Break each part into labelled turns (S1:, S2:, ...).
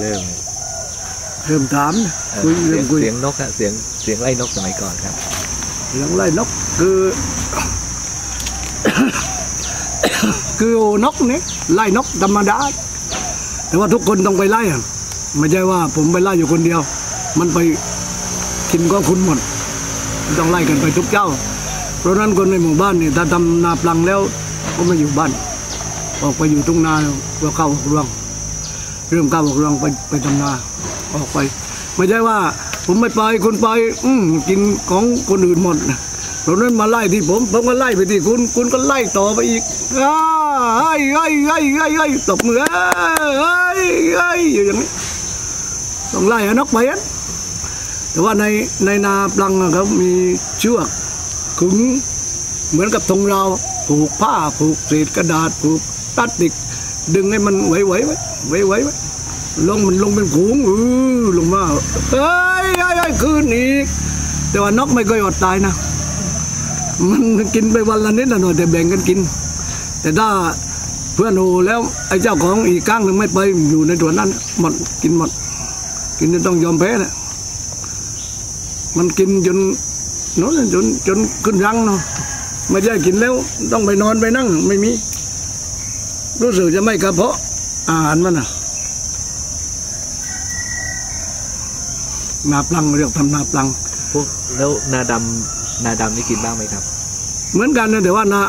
S1: เริ่ม
S2: เริ่มถาม
S1: เอ่อ
S2: คุย
S1: เสี
S2: เริ่
S1: ย
S2: ม
S1: ง
S2: คุย
S1: เสียงนกอะเสียงเสียงไล่นกสมัยก่อนครับ
S2: เสียงไล่นกคือคือนกนี่ไล่นกธรรมดาแต่ว่าทุกคนต้องไปไล่อะไม่ใช่ว่าผมไปไล่อยู่คนเดียว มันไปกินก็คุณหมดต้องไล่กันไปทุกเจ้า เพราะฉะนั้นคนในหมู่บ้านเนี่ยถ้าทำนาปลังแล้วก็ไม่อยู่บ้าน ออกไปอยู่ทุ่งนาเพื่อเข้าออกรวง เริ่มก้าวออกรวงไปไปทำนาออกไป ไม่ใช่ว่าผมไม่ไปคุณไป อืมกินของคนอื่นหมดนะเพราะนั้นมาไล่ที่ผมผมก็ไล่ไปที่คุณคุณก็ไล่ต่อไปอีกอ้าเฮ้ยเฮ้ยเฮ้ยเฮ้ยเฮ้ยตบมือเฮ้ยเฮ้อยู่อย่างนี้ต้องไล่ให้นกไปอะแต่ว่าในในนาปลังอะครับมีเชือกขึงเหมือนกับธงเราผูกผ้าผูกเศษกระดาษผูกพลาสติก ดึงให้มันไหวไหวไว้ไหวไหวไว้ลงมันลงเป็นขูงอือลงมาเอ้ยเอ้ยเอ้ยคืนอีก แต่ว่านกไม่เคยอดตายนะ มันกินไปวันละนิดละหน่อยแต่แบ่งกันกิน แต่ถ้าเพื่อนโอแล้วไอ้เจ้าของอีกก้างหนึ่งไม่ไปอยู่ในตัวนั้นหมดกินหมด กินจนต้องยอมแพ้นะมันกินจนโน้นจนจนขึ้นรังเนาะไม่ใช่กินแล้ว ต้องไปนอนไปนั่งไม่มี รู้สึกจะไม่กระเพาะอาหารมันอะนาปลังเรียกทำนาปลัง
S1: พวกแล้วนาดำนาดำนี่กินบ้างไหมครับ
S2: เหมือนกันนะแต่ว่านา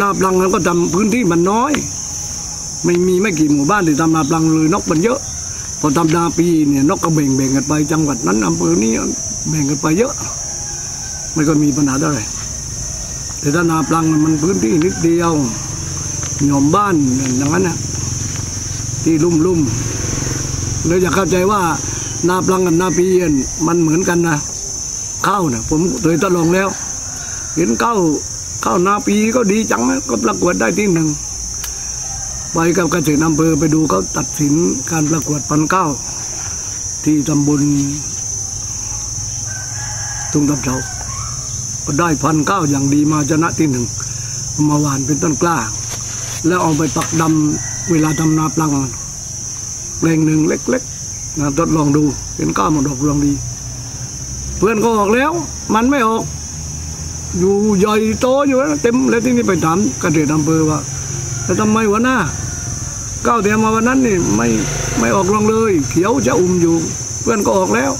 S2: นาปลังมันก็ทำพื้นที่มันน้อย ไม่มีไม่กี่หมู่บ้านที่ทำนาปลังเลยนกมันเยอะ พอทำนาปีเนี่ยนกก็แบ่งแบ่งกันไปจังหวัดนั้นอำเภอนี้แบ่งกันไปเยอะไม่ก็มีปัญหาเท่าไหร่แต่ถ้านาปลังมันพื้นที่นิดเดียว หย่อมบ้านอย่างนั้นนะที่ลุ่มลุ่มๆเลยอยากเข้าใจว่านาปลังกับนาปีเนี่ยมันเหมือนกันนะข้าวนะผมเคยทดลองแล้ว เห็นข้าเข้าวนาปีก็ดีจังนะก็ประกวดได้ที่หนึ่งไปกับเกษตรอำเภอไปดูเขาตัดสินการประกวดพันธุ์ข้าวที่ตำบลตุงตับเฉาก็ได้พันธุ์ข้าวอย่างดีมาชนะที่หนึ่งเอามาวานเป็นต้นกล้า แล้วเอาไปปักดำเวลาทำนาปลังแปลงหนึ่งเล็กๆนะทดลองดูเห็นข้าวมันดอกรวงดี เพื่อนก็ออกแล้ว มันไม่ออก อยู่ใหญ่โตอยู่แล้วเต็มแล้วที่นี่ไปถามเกษตรอำเภอว่าแต่ทำไมวะหน้าก้าวเตรียมมาวันนั้นนี่ไม่ไม่ออกรองเลย เขียวจะอุ่มอยู่ เพื่อนก็ออกแล้ว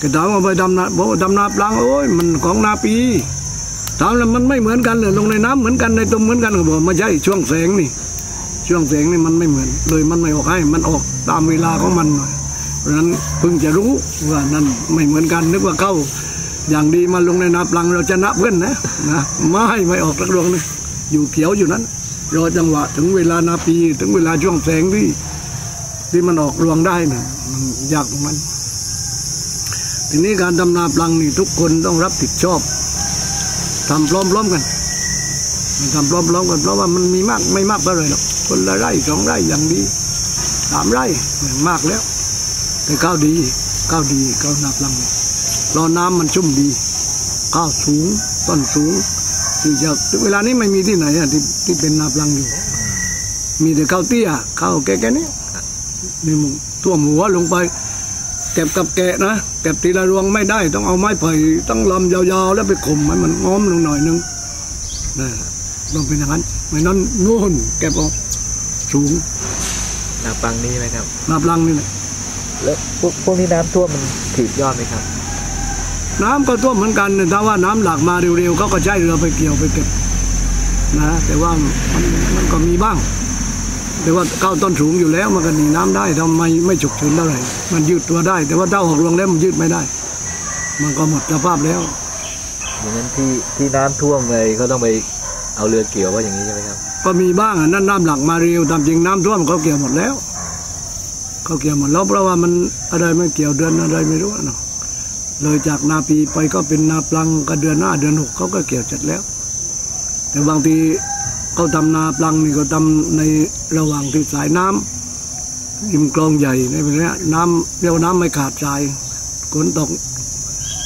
S2: ก็ถามว่าไปดำนาบอกดำนาปลังโอ้ยมันของนาปี ถามแล้วมันไม่เหมือนกันเลยลงในน้ำเหมือนกันในตมเหมือนกันก็บอกไม่ใช่ช่วงแสงนี่ ช่วงแสงนี่มันไม่เหมือนเลยมันไม่ออกให้มันออกตามเวลาของมันหน่อยเพราะนั้นเพิ่งจะรู้ว่านั่นไม่เหมือนกันนึกว่าเข้า อย่างดีมาลงในนาปลังเราชนะเพื่อนนะนะไม่ไม่ออกสักดวงเลยอยู่เขียวอยู่นั้นรอจังหวะถึงเวลานาปีถึงเวลาช่วงแสงที่ที่มันออกรวงได้นะมันยากของมัน ทีนี้การทำนาปลังนี่ทุกคนต้องรับผิดชอบ ทำพร้อมๆกันทำพร้อมๆกันเพราะว่ามันมีมากไม่มากเท่าไหร่หรอกคนละไร่สองไร่อย่างดีสามไร่มากแล้ว แต่ข้าวดีข้าวดีข้าวนาปลังรอน้ำมันชุ่มดี ข้าวสูงต้นสูงที่จะเวลานี้ไม่มีที่ไหนที่ที่เป็นนาปลังอยู่ มีแต่ข้าวเตี้ยข้าวแก่ๆนี้นี่มึงท่วมหัวลงไป เก็บกับแกะนะเก็บทีละรวงไม่ได้ ต้องเอาไม้ไผ่ต้องลำยาวๆ แล้วไปข่มให้มันง้อมลงหน่อยนึงนะต้องเป็นอย่างนั้นไม่นั้นนู่นเก็บเออกสูง
S1: นาปังนี่ไหมครับ
S2: นาปลังนี่แหละ
S1: แล้วพวกพวกนี้น้ำท่วมมันถีบยอดไหมครับ
S2: น้ำก็ท่วมเหมือนกันถ้าว่าน้ำหลากมาเร็วๆเขาก็ใช้เรือไปเกี่ยวไปเก็บนะ แต่ว่ามันมันก็มีบ้าง แต่ว่าก้าวต้นสูงอยู่แล้วมันก็หนีน้ำได้ทำไมไม่ฉุกเฉินเท่าไหร่มันยืดตัวได้ แต่ว่าถ้าออกรวงแล้วมันยืดไม่ได้ มันก็หมดสภาพแล้ว
S1: อย่างนั้นที่ที่น้ำท่วมเลยก็ต้องไปเอาเรือเกี่ยวว่าอย่างนี้ใช่ไหมครับ
S2: ก็มีบ้างอะนั่นน้ำหลักมาเร็วตามจริงน้ำท่วมเขาเกี่ยวหมดแล้วเขาเกี่ยวหมดแล้วเพราะว่ามันอะไรไม่เกี่ยวเดือนอะไรไม่รู้อะเนาะเลยจากนาปีไปก็เป็นนาปลังก็เดือนหน้าเดือนหกเขาก็เกี่ยวเสร็จแล้ว แต่บางที เขาทำนาปลังนี่ก็ทำในระหว่างที่สายน้ำริมคลองใหญ่ในแบบนี้น้ำเรียกว่าน้ำไม่ขาดสายฝนตก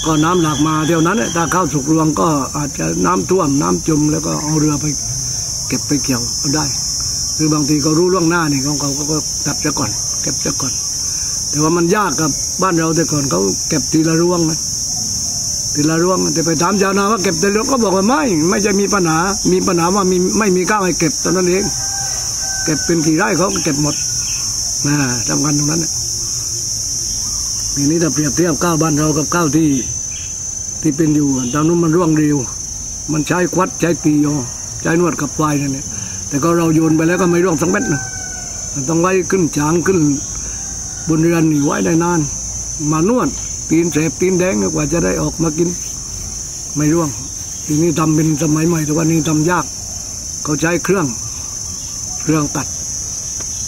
S2: ก็น้ำหลากมาเท่านั้นถ้าเข้าสุกรวงก็อาจจะน้ำท่วมน้ำจมแล้วก็เอาเรือไปเก็บไปเกี่ยวก็ได้คือบางทีก็รู้ล่วงหน้านี่ของเขาก็ก็จับจะก่อน เก็บจะก่อน แต่ว่ามันยากกับบ้านเราแต่ก่อนเขาเก็บทีละรวงนะ ทีละร่วงแต่ไปถามชาวนาว่าเก็บทีละรวงก็บอกว่าไม่ ไม่จะมีปัญหา มีปัญหาว่ามีไม่มีข้าวให้เก็บตอนนั้นเอง เก็บเป็นกี่ไร่เขาก็เก็บหมดนะทำกันตรงนั้นทีนี้ถ้าเปรียบเทียบข้าวบ้านเรากับข้าวที่ ที่เป็นอยู่ตอนนู้นมันร่วงเร็ว มันใช้ควัดใช้ปีโอใช้นวดกับไฟนั่นเนี่ยแต่ก็เราโยนไปแล้วก็ไม่ร่วงสักเม็ดหนึงมันต้องไว้ขึ้นจางขึ้นบนเรือนนี่ไว้ได้นาน มานวด ตีนเสบตีนแดงกว่าจะได้ออกมากิน ไม่ร่วงทีนี้ทำเป็นสมัยใหม่แต่ว่านี้ทำยาก เขาใช้เครื่อง เครื่องตัด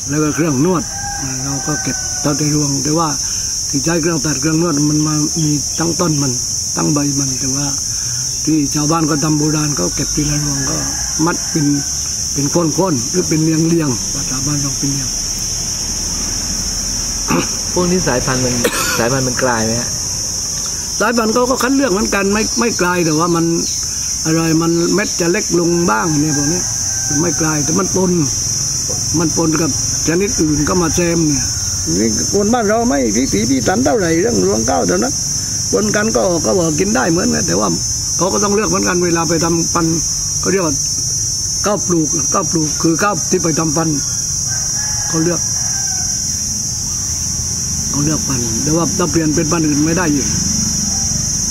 S2: แล้วก็เครื่องนวด เราก็เก็บตอนที่รวง แต่ว่าที่ใช้เครื่องตัดเครื่องนวดมันมามีตั้งต้นมัน ตั้งใบมันแต่ว่า ที่ชาวบ้านก็ทำโบราณก็เก็บทีละรวงก็ มัดเป็นเป็นค้นๆหรือเป็นเรียงเรียงๆภาษาบ้านเราเป็นเรียง
S1: พวกนี้สายพันธุ์มันสายพันธุ์มันกลายไหมฮะ
S2: สายพันธุ์เขาก็คัดเลือกเหมือนกันไม่ไม่กลายแต่ว่ามันอะไรมันเม็ดจะเล็กลงบ้างเนี่ยพวกนี้ไม่กลายแต่มันปนมันปนกับชนิดอื่นก็มาแซมเนี่ยนี่คนบ้านเราไม่พิถีพิถันเท่าไหร่เรื่องรวงข้าวเท่านั้นปนกันก็ก็บอกกินได้เหมือนกันแต่ว่าเขาก็ต้องเลือกเหมือนกันเวลาไปทำปันเขาเรียกว่าข้าวปลูกข้าวปลูกคือข้าวที่ไปทำปันเขาเลือก เขาเลือกปันแต่ว่าถ้าเปลี่ยนเป็นปันอื่นไม่ได้อีก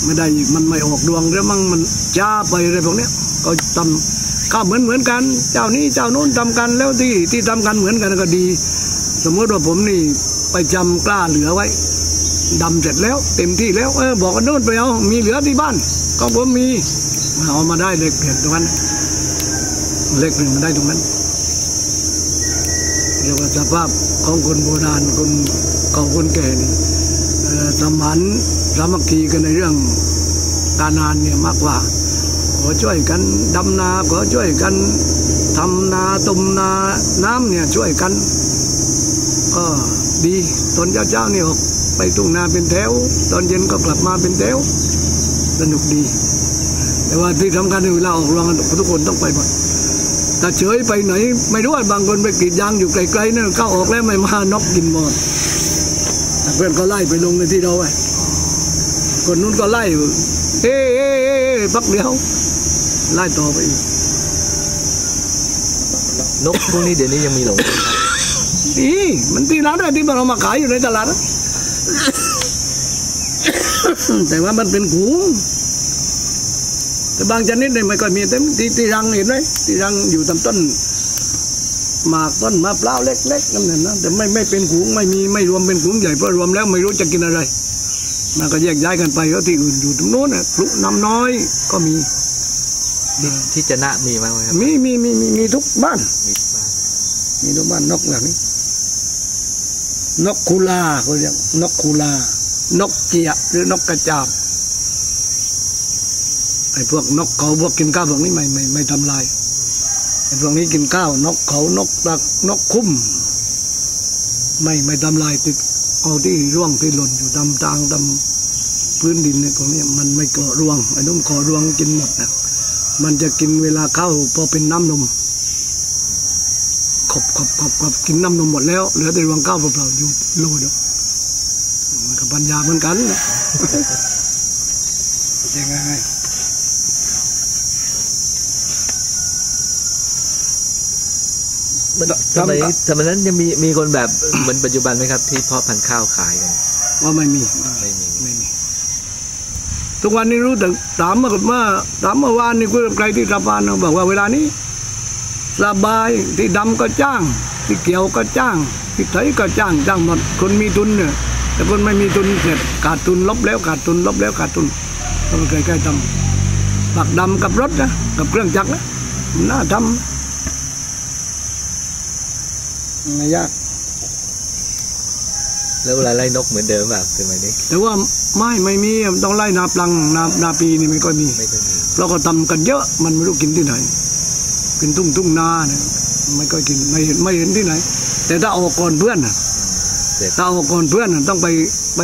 S2: ไม่ได้อีกมันไม่ออกดวงแล้วมั่งมันจ้าไปอะไรพวกเนี้ยก็ทำข้าเหมือนเหมือนกัน เจ้านี้เจ้านู้นทำกันแล้วที่ที่ทำกันเหมือนกันก็ดี สมมติว่าผมนี่ไปจำกล้าเหลือไว้ดำเสร็จแล้วเต็มที่แล้วเออบอกกันโน่นไปเอามีเหลือที่บ้าน ก็ผมมีเอามาได้เล็กเปลี่ยนตรงนั้นเล็กเปลี่ยนมาได้ตรงนั้น เรียกว่าสภาพของคนโบราณคนเก่าคนแก่นี่สมานสามัคคีกันในเรื่องการงานเนี่ยมากกว่า ขอช่วยกันดำนาขอช่วยกันทำนาตุมนาน้ำเนี่ยช่วยกัน ก็ดีตอนเช้าๆนี่ออกไปทุ่งนาเป็นแถว ตอนเย็นก็กลับมาเป็นแถวสนุกดี แต่ว่าที่สำคัญคือเวลาออกรวงทุกคนต้องไปหมด ถ้าเฉยไปไหน ไม่รู้ว่าบางคนไปกรีดยางอยู่ไกลๆนั่นเข้าออกแล้วไม่มานกกินหมดเพื่อนก็ไล่ไปลงในที่เราไอ้คนนู้นก็ไล่เอ๊ะเอ๊ะเอ๊ะเอ๊ะพักเดียวไล่ต่อไปอีก
S1: นกพวกนี้เดี๋ยวนี้ยังมีหลงไหมครับ
S2: ดีมันที่ร้านอะไรที่เรามาขายอยู่ในตลาดนะแต่ว่ามันเป็นขุง แต่บางชนิดเนี่ยไม่ค่อยมีแต่ที่ที่รังเห็นไหมที่รังอยู่ตามต้นหมากต้นมะพร้าวเล็กๆนั่นน่ะนะแต่ไม่ไม่เป็นขุงไม่มีไม่รวมเป็นขุงใหญ่เพราะรวมแล้วไม่รู้จะกินอะไรมันก็แยกย้ายกันไปแล้วที่อื่นอยู่ตรงโน้นน่ะพลุน้ำน้อยก็มี
S1: ที่ที่จะนะมีบ้างไหมครับ
S2: มีมีมีมีมีทุกบ้าน
S1: มีบ้าง
S2: มีทุกบ้านนกแบบนี้ นกคูลาเขาเรียกนกคูลา นกเจียหรือนกกระจาบ ไอ้พวกนกเขาพวกกินข้าวพวกนี้ไม่ไม่ไม่ทำลายไอ้พวกนี้กินข้าวนกเขานกตักนกคุ้ม ไม่ไม่ทำลายติดเอาที่ร่วงที่หล่นอยู่ตามทางตามพื้นดินเนี่ยพวกนี้มันไม่ก่อร่วงไอ้นุ่มก่อร่วงกินหมดนะมันจะกินเวลาเข้าพอเป็นน้ำนมขบขบขบขบกินน้ำนมหมดแล้วเหลือแต่รวงข้าวเปล่าๆอยู่โลเดียวมันกับปัญญาเหมือนกันนะยังไง
S1: มันสมัยสมัยนั้นยังมีมีคนแบบเหมือนปัจจุบันไหมครับ ที่เพาะพันธุ์ข้าวขายกัน
S2: ว่าไม่มี
S1: ไม่มี
S2: ไม่มีทุกวันนี้รู้แต่ถามเมื่อเมื่อถามเมื่อวานนี่คุยกับใครที่สะพานเขาบอกว่าเวลานี้สบายที่ดำก็จ้าง ที่เกี่ยวก็จ้าง ที่ไถก็จ้างจ้างหมดคนมีทุนเนี่ยแต่คนไม่มีทุนเสร็จขาดทุนลบแล้วขาดทุนลบแล้วขาดทุนต้องใกล้ๆทำปักดำกับรถนะกับเครื่องจักรนะมันน่าทำ ไม่ยาก
S1: แล้วเวลาไล่นกเหมือนเดิมแบบสมัยนี้
S2: แต่ว่าไม่ไม่มีต้องไล่นาปลังนานาปีนี่ไม่ค่อยมี
S1: ไม่ค่อยมี
S2: เราก็ทำกันเยอะมันไม่รู้กินที่ไหนเป็นทุ่งทุ่งนาเนี่ยไม่ค่อยกินไม่เห็นไม่เห็นที่ไหน แต่ถ้าออกก่อนเพื่อนน่ะ
S1: เสร็จ
S2: ถ้าออกก่อนเพื่อนน่ะต้องไปไป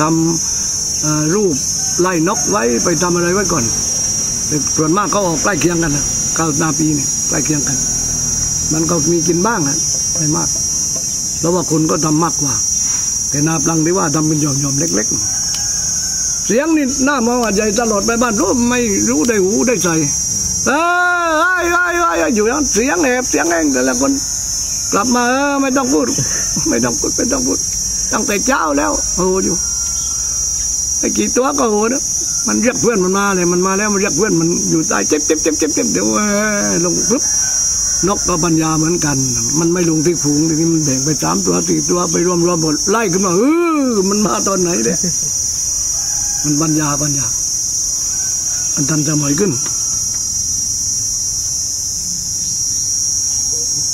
S2: ทำเอ่อรูปไล่นกไว้ไปทำอะไรไว้ก่อนแต่ส่วนมากเขาออกใกล้เคียงกันนะข้าวนาปีนี่ใกล้เคียงกัน มันก็มีกินบ้างนะ ไม่มากเพราะว่าคนก็ทำมากกว่า แต่นาปลังที่ว่าทำเป็นหย่อมๆเล็ก ๆ เสียงนี่หน้ามองว่าใหญ่ตลอดไปบ้านรู้ไม่รู้ได้หูได้ใจเออไอ้ไอ้ไอ้ไอ้อยู่อย่างนั้นเสียงแหบเสียงแองแต่ละคนกลับมาเออไม่ต้องพูด ไม่ต้องพูดไม่ต้องพูดตั้งแต่เช้าแล้วโอ้อยู่ไอ้กี่ตัวก็โหนะมันเรียกเพื่อนมันมาเลยมันมาแล้วมันเรียกเพื่อนมันอยู่ใต้เจ็บเจ็บเจ็บเจ็บเจ็บเดี๋ยวลงปุ๊บ นกก็ปัญญาเหมือนกัน มันไม่ลงที่ฝูงทีนี้มันแบ่งไปสามตัวสี่ตัวไปรวมรวมหมดไล่ขึ้นมาเออมันมาตอนไหนเนี่ยมันปัญญาปัญญา อันทันสมัยขึ้น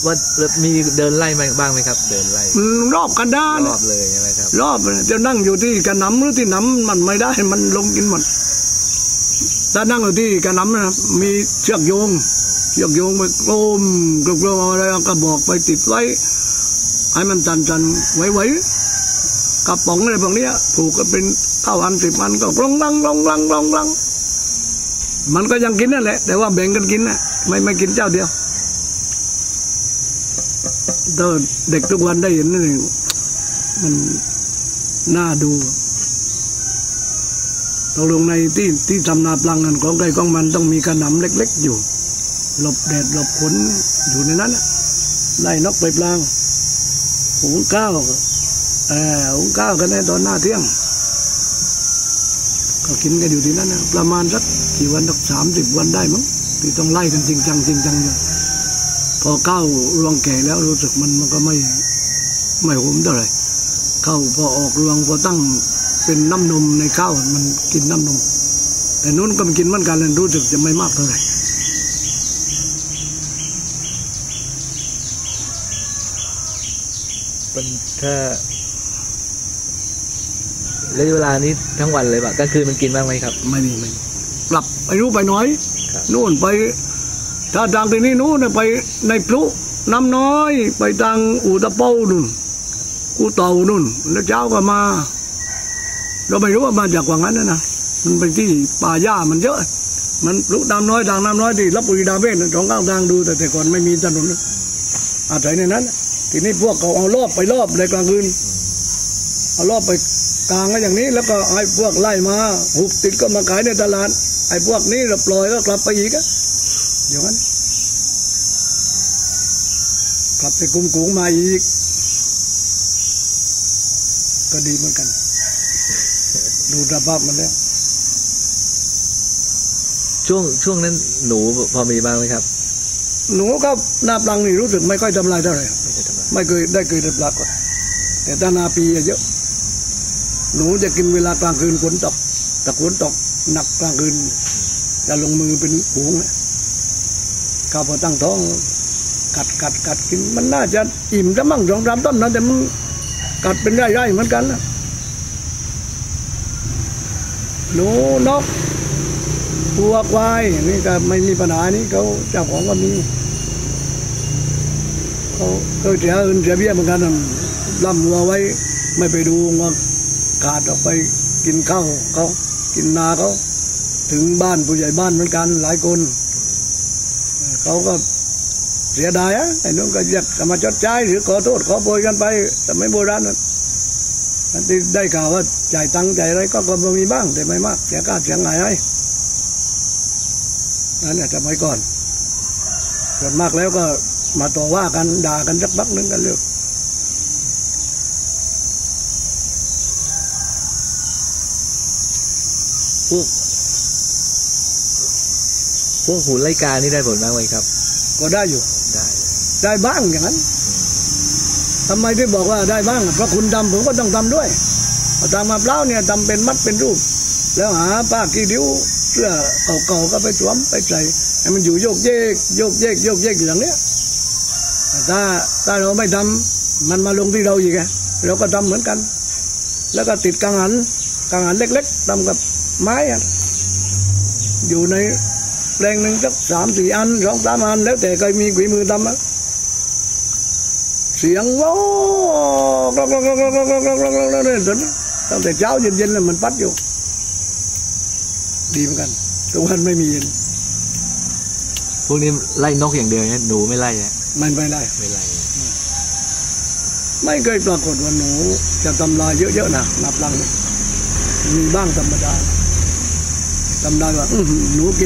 S1: ว่ามีเดินไล่มาบ้างไหมครับ เดินไล่
S2: มันรอบกันดาน
S1: รอบเลยใช่ไหมครับ
S2: รอบจะนั่งอยู่ที่กระหน้ำหรือที่หน้ำมันไม่ได้มันลงกินหมดถ้านั่งอยู่ที่กระหน้ำนะมีเชือกโยง เชือกโยงไปกลมกลมกลมอะไรก็บอกไปติดไว้ ให้มันจันจันๆไว้กระป๋องอะไรพวกนี้ผูกก็เป็นเก้าอันสิบอันก็กลองลังกลองลังกลองลังมันก็ยังกินนั่นแหละ แต่ว่าแบ่งกันกินนะไม่ไม่กินเจ้าเดียวเด็กทุกวันได้เห็นนี่มันน่าดูตกลงในที่ที่ทำนาปลังนั้นของใครของมันต้องมีกระหน่ำเล็ก ๆอยู่ หลบแดดหลบฝนอยู่ในนั้นน่ะไล่นกไปปลางหุงข้าวเออหุงข้าวกันในตอนหน้าเที่ยง ก็กินกันอยู่ที่นั่นนะประมาณสักกี่วันสักสามสิบวันได้มั้งที่ต้องไล่กันจริงจังจริงจังอยู่พอข้าวรวงแก่แล้วรู้สึกมันมันก็ไม่ไม่หอมเท่าไหร่ข้าวพอออกรวงพอตั้งเป็นน้ำนมในข้าวมันกินน้ำนม แต่นู้นก็มันกินเหมือนกันเลยรู้สึกจะไม่มากเท่าไหร่
S1: มันถ้าระยะเวลานี้ทั้งวันเลยปะกลางคืนมันกินบ้างไหมครับ
S2: ไม่มีไม่มีกลับไปรู้ไปน้อย
S1: ครับ
S2: นู่นไป ถ้าทางที่นี่นู่นน่ะไปในพลุน้ำน้อย ไปทางอูตะเป้านู่นกูเต่านู่น แล้วเช้าก็มา เราไม่รู้ว่ามาจากว่างั้นนะนะมันไปที่ป่าหญ้ามันเยอะ มันพลุน้ำน้อยทางน้ำน้อยที่รับปุรีดาเวทสองข้างทางดูแต่แต่ก่อนไม่มีถนนอาศัยในนั้น ทีนี้พวกเขาเอารอบไปรอบในกลางคืนเอารอบไปกลางไว้อย่างนี้ แล้วก็ให้พวกไล่มาหุบติดก็มาขายในตลาด ไอ้พวกนี้เราปล่อยก็กลับไปอีกอะเดี๋ยวนั้นกลับไปกุมกุงมาอีก ก็ดีเหมือนกัน ดูสภาพมันแล้ว
S1: ช่วงช่วงนั้นหนูพอมีบ้างไหมครับ
S2: หนูก็หน้าปลังนี่รู้สึกไม่ค่อยทำลายเท่าไหร่
S1: ไม่ได้ทำลาย
S2: ไม่เคยได้เคยได้ปลากฏแต่ถ้านาปีเยอะ หนูจะกินเวลากลางคืนฝนตกแต่ฝนตกหนักกลางคืนจะลงมือเป็นหูงข้าวพอตั้งท้อง กัดกัดกัดกินมันน่าจะอิ่มจะมั่งสองสามต้นนะแต่มันกัดเป็นไร่ๆเหมือนกันนะหนูนกวัวควายนี่ก็ไม่มีปัญหานี่เขาเจ้าของก็มี เขาเขาเสียเงินเสียเบี้ยเหมือนกันน่ะล่ำวัวไว้ไม่ไปดูว่าขาดออกไปกินข้าวเขากินนาเขาถึงบ้านผู้ใหญ่บ้านเหมือนกันหลายคนเขาก็เสียดายอะไอ้นู้นก็อยากจะมาชดใช้หรือขอโทษขอโพยกันไป แต่ไม่โบราณนะอันที่ได้ข่าวว่าจ่ายตังค์จ่ายอะไรก็ก็มีบ้าง แต่ไม่มากเสียค่าเสียงไหนให้นั่นแหละสมัยก่อนส่วนมากแล้วก็ มาต่อว่ากันด่ากันสักพักนึงกันเลิก
S1: พวกพวกหุ่นไล่กานี่ได้ผลบ้างไหมครับ
S2: ก็ได้อยู่
S1: ได้
S2: ได้บ้างอย่างนั้นทำไมที่บอกว่าได้บ้างเพราะคุณทำผมก็ต้องทำด้วยเอาทางมาเปล่าเนี่ยทำเป็นมัดเป็นรูป แล้วหาป้ากีดิ้วเสื้อเก่าๆก็ไปสวมไปใส่ให้มันอยู่โยกเยกโยกเยกโยกเยกอยู่อย่างเนี้ย ถ้าถ้าเราไม่ทำมันมาลงที่เราอีกไงเราก็ทำเหมือนกัน แล้วก็ติดกังหันกังหันเล็กๆทำกับไม้อยู่ในแปลงหนึ่งสักสามสี่อันสองสามอัน แล้วแต่ใครมีฝีมือทำอะเสียงโว้กรอกกรอกกรอกกรอกกรอกกรอกกรอกกรอกกรอกเนี่ยตั้งแต่เช้าเย็นๆเลยมันปัดอยู่ ดีเหมือนกันทุกวันไม่มีเย็น
S1: พวกนี้ไล่นกอย่างเดียวเนี่ยหนูไม่ไล่นะ
S2: มันไม่ได้
S1: ไม่ไล่
S2: ไม่เคยปรากฏว่าหนู จะทำลายเยอะๆนะนับลังเนี่ยมีบ้างธรรมดาทำได้ว่าอื้อหือหนูกิน